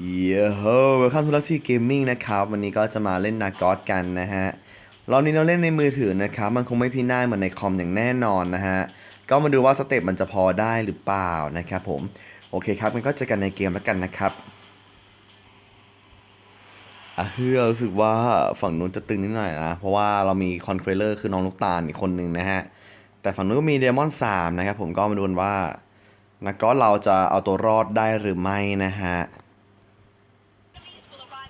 เย้โฮเวลคัมทูลักซี่เกมมิ่งนะครับ วันนี้ก็จะมาเล่นนากอสกันนะฮะรอบนี้เราเล่นในมือถือนะครับ มันคงไม่พินาศเหมือนในคอมอย่างแน่นอนนะฮะ ก็มาดูว่าสเต็ปมันจะพอได้หรือเปล่านะครับผม โอเคครับมันก็เจอกันในเกมแล้วกันนะครับอะเฮือรู้สึกว่าฝั่งนู้นจะตึงนิดหน่อยนะ เพราะว่าเรามีคอนเควเลอร์คือน้องลูกตาลอีกคนนึงนะฮะ แต่ฝั่งนู้นก็มีเดมอนสามนะครับผมก็มาดูนว่านักกอสเราจะเอาตัวรอดได้หรือไม่นะฮะ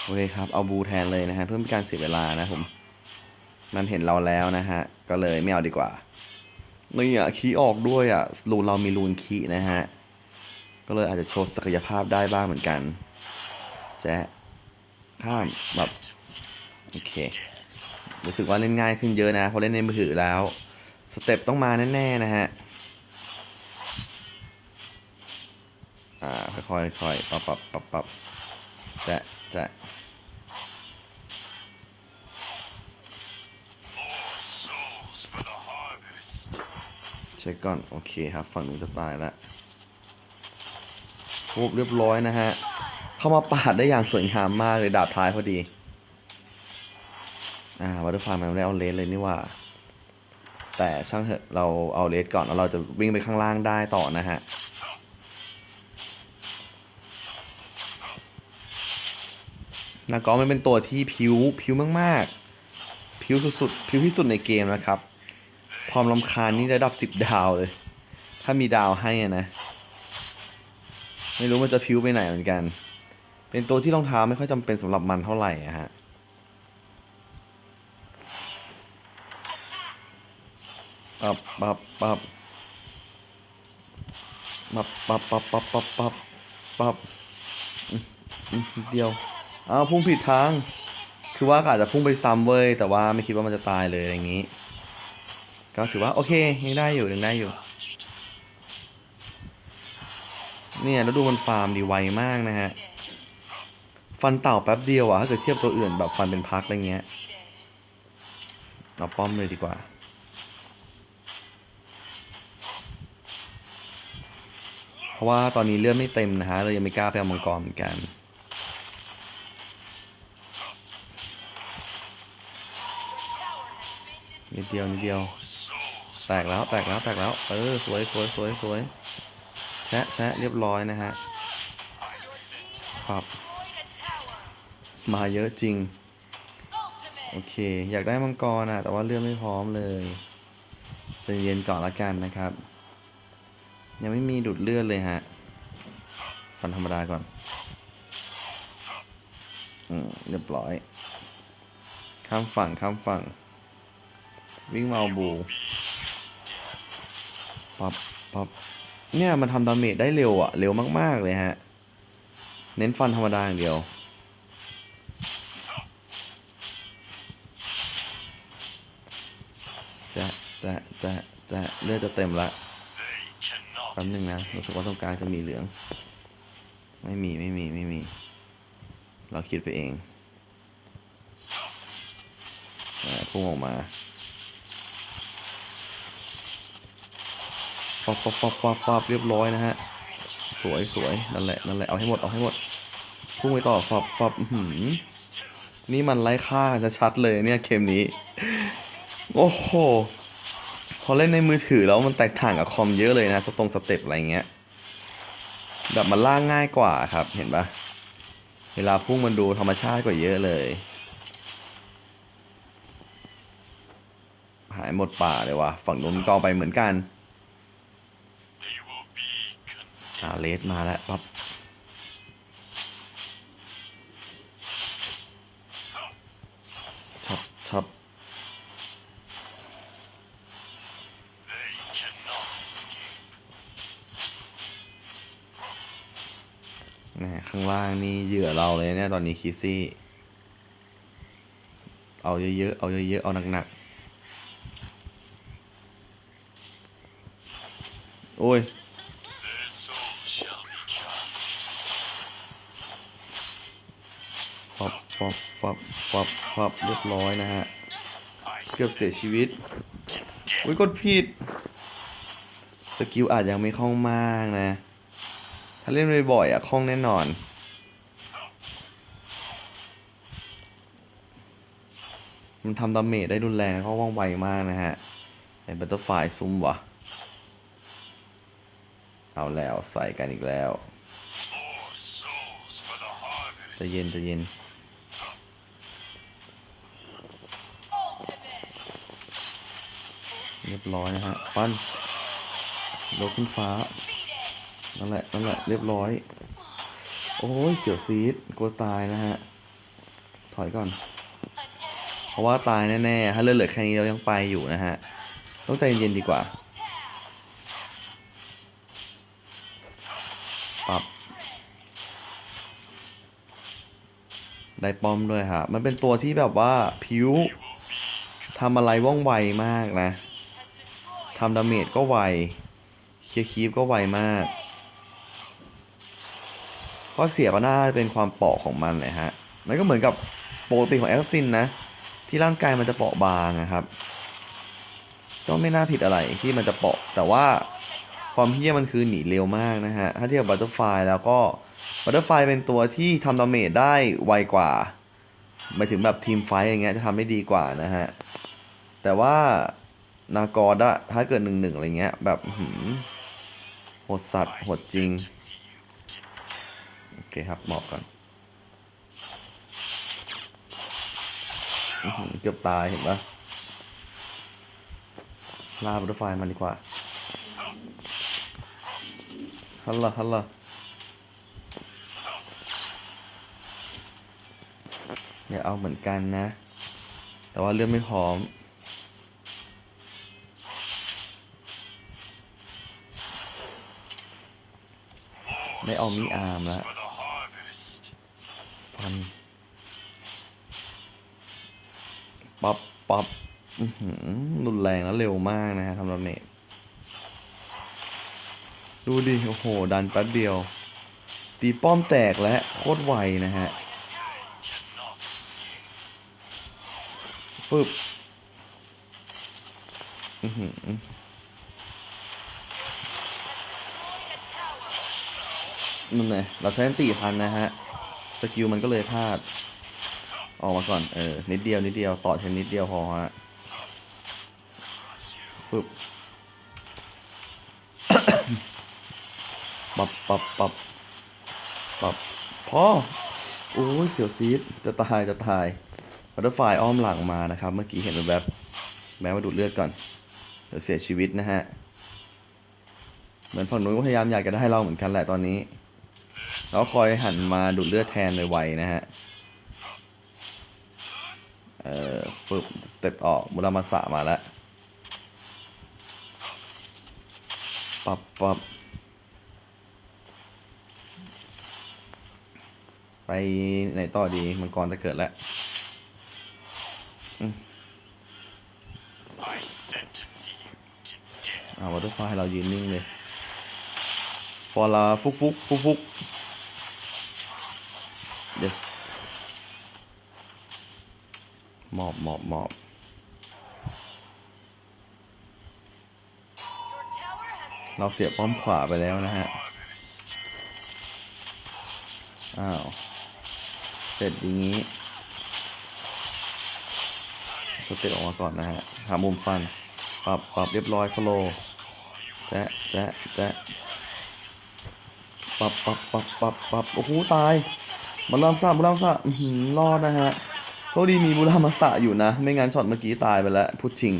โอเคครับ เอาบูแทนเลยนะฮะ เพิ่มการเสียเวลานะผม มันเห็นเราแล้วนะฮะ ก็เลยไม่เอาดีกว่านี่อะคีออกด้วยอะรูนเรามีรูนคีนะฮะ ก็เลยอาจจะโชว์ศักยภาพได้บ้างเหมือนกัน แจ๊ข้ามแบบโอเค รู้สึกว่าเล่นง่ายขึ้นเยอะนะเพราะเล่นในมือถือแล้ว สเต็ปต้องมาแน่ๆนะฮะ อ่า ค่อยๆค่อยๆปรับปรับปรับปรับแจ๊ะแจ๊ะเช็คก่อน โอเคครับ ฝั่งนู้นจะตายแล้วครบเรียบร้อยนะฮะ เข้ามาปาดได้อย่างสวยงามมากเลยดาบท้ายพอดี อ่าวัตถุฟาร์มมันไม่ได้เอาเลสเลยนี่ว่า แต่ช่างเถอะเราเอาเลสก่อนแล้วเราจะวิ่งไปข้างล่างได้ต่อนะฮะ นากอมันเป็นตัวที่ผิวผิวมากๆ ผิวสุดๆ ผิวที่สุดในเกมนะครับ ความลำคาญนี่ระดับสิบดาวเลย ถ้ามีดาวให้ะนะ ไม่รู้มันจะพิ้วไปไหนเหมือนกัน เป็นตัวที่รองเท้าไม่ค่อยจำเป็นสำหรับมันเท่าไหร่อะฮะปับปับปับปับปับปับปับปับปับเดียว อ้าวพุ่งผิดทาง คือว่าอาจจะพุ่งไปซ้ำเว้ย แต่ว่าไม่คิดว่ามันจะตายเลยอย่างนี้ ก็ถือว่าโอเคยังได้อยู่ยังได้อยู่ เนี่ยแล้วดูมันฟาร์มดีไวมากนะฮะ ฟันเต่าแป๊บเดียวอะถ้าเกิดเทียบตัวอื่นแบบฟันเป็นพักอะไรเงี้ย เราป้อมเลยดีกว่าเพราะว่าตอนนี้เลือดไม่เต็มนะฮะเลยยังไม่กล้าไปเอามังกรเหมือนกัน นิดเดียวนิดเดียว แตกแล้วแตกแล้วแตกแล้วเออสวยสวยสวยสวยแชะแชะเรียบร้อยนะฮะครับ มาเยอะจริง โอเค อยากได้มังกรอะ แต่ว่าเลือดไม่พร้อมเลยจะเย็นก่อนละกันนะครับ ยังไม่มีดูดเลือดเลยฮะฟันธรรมดาก่อนอืมเรียบร้อย ข้ามฝั่งข้ามฝั่ง วิ่งมาเอาบูปับปับเนี่ยมันทำดาเมจได้เร็วอะเร็วมาก ๆ เลยฮะ เน้นฟันธรรมดาอย่างเดียว จะจะจะจะเลือดจะเต็มละแป๊บนึงนะรู้สึกว่าตรงกลางจะมีเหลือง ไม่มีไม่มีไม่มี เราคิดไปเองอ่าพุ่งออกมา ฟับฟับฟับฟับฟับเรียบร้อยนะฮะ สวยสวยนั่นแหละนั่นแหละเอาให้หมดเอาให้หมดพุ่งไปต่อฟับฟับหือนี่มันไร้ค่าจะชัดเลยเนี่ยเกมนี้ โอ้โหพอเล่นในมือถือแล้วมันแตกต่างกับคอมเยอะเลยนะสตรงสเต็ปอะไรเงี้ยแบบมันล่างง่ายกว่าครับเห็นปะเวลาพุ่งมันดูธรรมชาติกว่าเยอะเลย หายหมดป่าเลยว่ะฝั่งนู้นก็เอาไปเหมือนกัน อ่าเลสมาแล้วปั๊บชับชับแหมข้างล่างนี่เหยื่อเราเลยเนี่ย ตอนนี้คิซี่ เอาเยอะๆ เอาเยอะๆ เอาหนักๆ โอ้ย ฟับฟับฟับฟับฟับเรียบร้อยนะฮะ เกือบเสียชีวิต อุ้ยกดผิด สกิลอาจยังไม่คล่องมากนะ ถ้าเล่นบ่อยๆอะคล่องแน่นอนมันทำดาเมจได้รุนแรงแล้วก็ว่องไวมากนะฮะไอ้บัตเตอร์ไฟซุ่มวะเอาแล้วใส่กันอีกแล้วจะเย็นจะเย็น รียบร้อยนะฮะ ปั้นโลขึ้นฟ้า นั่นแหละ นั่นแหละ เรียบร้อย โอ้ย เสียวซีดกลัวตายนะฮะ ถอยก่อน เพราะว่าตายแน่ๆ ถ้าเลือดเหลือแค่นี้เรายังไปอยู่นะฮะ ต้องใจเย็นๆดีกว่า ปรับ ได้ป้อมด้วยครับ มันเป็นตัวที่แบบว่าผิวทำอะไรว่องไวมากนะ ทำดาเมจก็ไว เคลียร์คีฟก็ไวมาก ข้อเสียก็น่าจะเป็นความเปราะของมันเลยฮะ มันก็เหมือนกับปกติของแอสซินนะ ที่ร่างกายมันจะเปราะบางนะครับ ก็ไม่น่าผิดอะไรที่มันจะเปราะ แต่ว่าความเฮี้ยมันคือหนีเร็วมากนะฮะ ถ้าเทียบบัตเตอร์ไฟแล้วก็บัตเตอร์ไฟเป็นตัวที่ทำดาเมจได้ไวกว่าหมายถึงแบบทีมไฟอย่างเงี้ยจะทำได้ดีกว่านะฮะ แต่ว่า นากอดอะถ้าเกิดหนึ่งหนึ่งอะไรเงี้ย แบบหือโหดสัตว์หดจริง โอเคครับหมอบก่อนเกือบตายเห็นปะลาบัตเตอร์ไฟมันดีกว่าฮัลโหลฮัลโหลอย่าเอาเหมือนกันนะ แต่ว่าเลือดไม่พร้อม ได้เอามีอาร์มแล้วฟันปับปับอื้อหือรุนแรงแล้วเร็วมากนะฮะทำดาเมจดูดิ โอ้โห ดันแป๊บเดียว ตีป้อมแตกและโคตรไวนะฮะฟึบอือหือ นั่นไงเราใช้อันตีพันนะฮะ สกิลมันก็เลยพลาด ออกมาก่อน เออ นิดเดียวนิดเดียวต่อแค่นิดเดียวพอฮะฟึบปับปับปับปับพอโอ้ยเสียวซีดจะตายจะตายบัตเตอร์ไฟอ้อมหลังมานะครับ เมื่อกี้เห็นแบบแม้ว่าดูดเลือดก่อน เดี๋ยวเสียชีวิตนะฮะ เหมือนฝั่งนู้นก็พยายามอยากจะได้เราเหมือนกันแหละตอนนี้ แล้วคอยหันมาดูดเลือดแทนไวๆนะฮะ เอ่อฝึกสเต็ปออกมุรามาสะมาแล้วปับปับไปไหนต่อดีมังกรจะเกิดแล้วอ่าวอเตอร์ไฟเรายืนนิ่งเลย ฟอลาฟุกฟุกฟุกฟุก เดหมอบหมอบหมอบเราเสียป้อมขวาไปแล้วนะฮะ อ้าว เสร็จอย่างนี้สเต็ปออกมาก่อนนะฮะ หามุมฟัน ปรับปรับเรียบร้อยสโลแจ๊ะแจ๊ะแจ๊ะปรับปรับปรับปรับปรับโอ้โห ตาย บุรามสะบุรามสะอื้อหือรอดนะฮะโชคดีมีบุรามาสะอยู่นะ ไม่งั้นช็อตเมื่อกี้ตายไปแล้วพูดจริง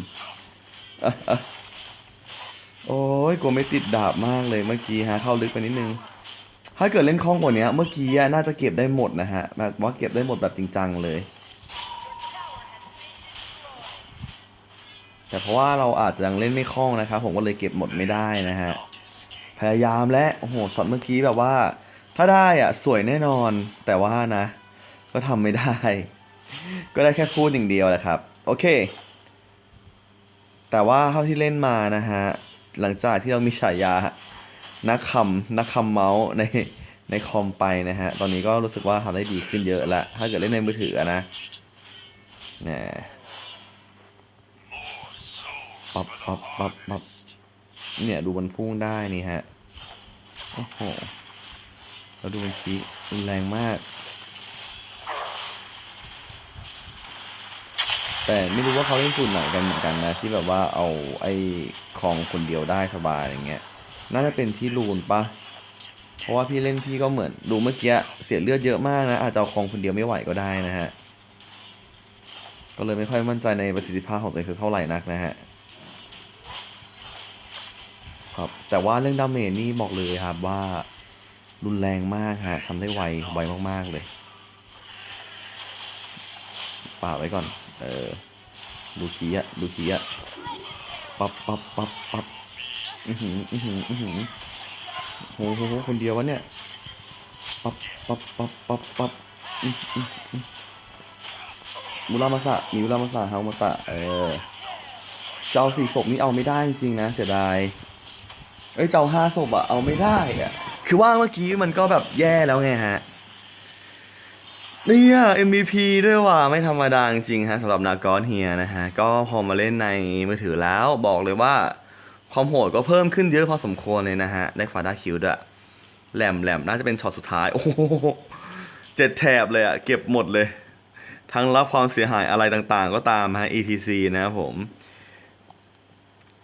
ออโอ้ยกลัวไม่ติดดาบมากเลยเมื่อกี้ฮะเข้าลึกไปนิดนึง ถ้าเกิดเล่นคล่องกว่านี้เมื่อกี้น่าจะเก็บได้หมดนะฮะแบบว่าเก็บได้หมดแบบจริงจังเลย แต่เพราะว่าเราอาจจะยังเล่นไม่คล่องนะครับผมก็เลยเก็บหมดไม่ได้นะฮะพยายามและโอ้โหช็อตเมื่อกี้แบบว่า ถ้าได้อะสวยแน่นอน แต่ว่านะ ก็ทำไม่ได้ ก็ได้แค่พูดอย่างเดียวแหละครับ โอเค แต่ว่าเท่าที่เล่นมานะฮะ หลังจากที่เรามีฉายา นักคำนักคำเมาส์ในในคอมไปนะฮะ ตอนนี้ก็รู้สึกว่าทำได้ดีขึ้นเยอะละ ถ้าเกิดเล่นในมือถืออะนะเนี่ยปับปับปับปับเนี่ยดูมันพุ่งได้นี่ฮะ โอ้โห แล้วดูมันคีรุนแรงมาก แต่ไม่รู้ว่าเขาเล่นสูตรไหนกันเหมือนกันนะ ที่แบบว่าเอาไอ้ของคนเดียวได้สบายอย่างเงี้ย น่าจะเป็นที่รูนปะเพราะว่าพี่เล่นพี่ก็เหมือนดูเมื่อกี้เสียเลือดเยอะมากนะอาจจะเอาของคนเดียวไม่ไหวก็ได้นะฮะก็เลยไม่ค่อยมั่นใจในประสิทธิภาพของตัวเองเท่าไหร่นักนะฮะครับแต่ว่าเรื่องดาเมจนี่บอกเลยครับว่า รุนแรงมากฮะทำได้ไวไวมาก ๆ เลยป่าไว้ก่อน เออดูขี้อะดูขี้อะปับปับปับปับอือหืออือหืออือหือโหโหโหคนเดียววะเนี่ยปับปับปับปับปับอือหมูรามาสะมีมุรามาสะฮามาตะ เออเจ้าสี่ศพนี่เอาไม่ได้จริงๆนะ เสียดาย เอ้ยเจ้าห้าศพอะเอาไม่ได้อะ คือว่าเมื่อกี้มันก็แบบแย่แล้วไงฮะเนี่ย MVP ด้วยว่ะไม่ธรรมดาจริงฮะสำหรับนากอนเฮียนะฮะ ก็พอมาเล่นในมือถือแล้วบอกเลยว่า ความโหดก็เพิ่มขึ้นเยอะพอสมควรเลยนะฮะ ได้ฟาด้าคิวด้วยแหลมแหลมน่าจะเป็นช็อตสุดท้าย โอ้โหเจ็ดแถบเลยอะเก็บหมดเลย ทั้งรับความเสียหายอะไรต่างๆ ก็ตามฮะ ETC นะครับผม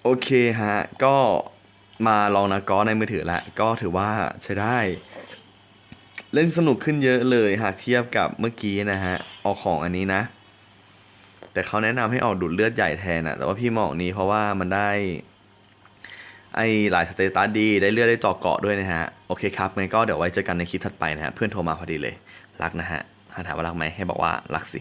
โอเคฮะ ก็ มาลองนากอนในมือถือแล้วก็ถือว่าใช้ได้ เล่นสนุกขึ้นเยอะเลยหากเทียบกับเมื่อกี้นะฮะเอาของอันนี้นะ แต่เขาแนะนำให้ออกดูดเลือดใหญ่แทนอะแต่ว่าพี่มองนี้เพราะว่ามันได้ ไอหลายสเตตัสดีได้เลือดได้จอกเกาะด้วยนะฮะ โอเคครับงั้นก็เดี๋ยวไว้เจอกันในคลิปถัดไปนะฮะ เพื่อนโทรมาพอดีเลย รักนะฮะถามว่ารักไหมให้บอกว่ารักสิ